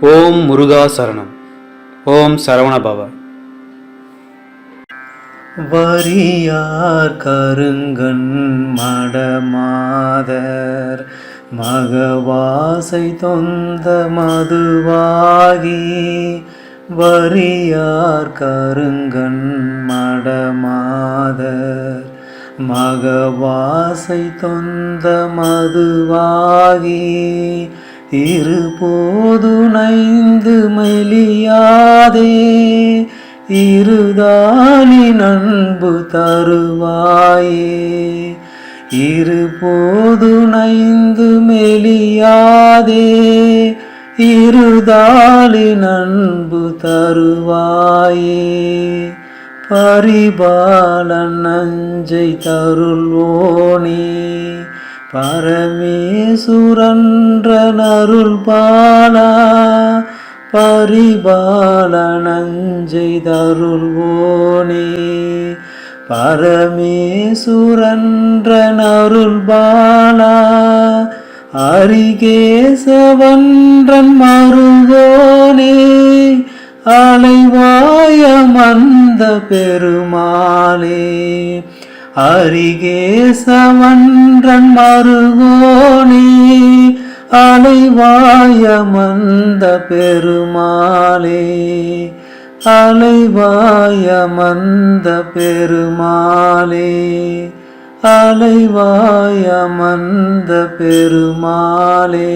ஓம் முருகா சரணம். ஓம் சரவணபவ. வரியார் கருங்கண் மடமாதர் மகவாசை தொந்த மதுவாகி வரியார் கருங்கண் மடமாதர் மகவாசை தொந்த மதுவாகி இருபோதுணைந்து மெலியாதே இருதானி நண்பு தருவாயே. இருபோதுணைந்து மெலியாதே இருதாலி நண்பு தருவாயே. பரிபாலன் நஞ்சை தருள்வோனே. பரமேசுரன்ற நருள் பாலா பரிபாலனஞ்செய்தருள்வோனே. பரமேசுரன்ற நருள் பாலா அரிகேசவன்றன் மருகோனே. அலைவாய மந்த பெருமாளே அரிகேசவன்றன் மருகோணி அலைவாயமந்த பெருமாளே அலைவாயமந்த பெருமாளே அலைவாயமந்த பெருமாளே.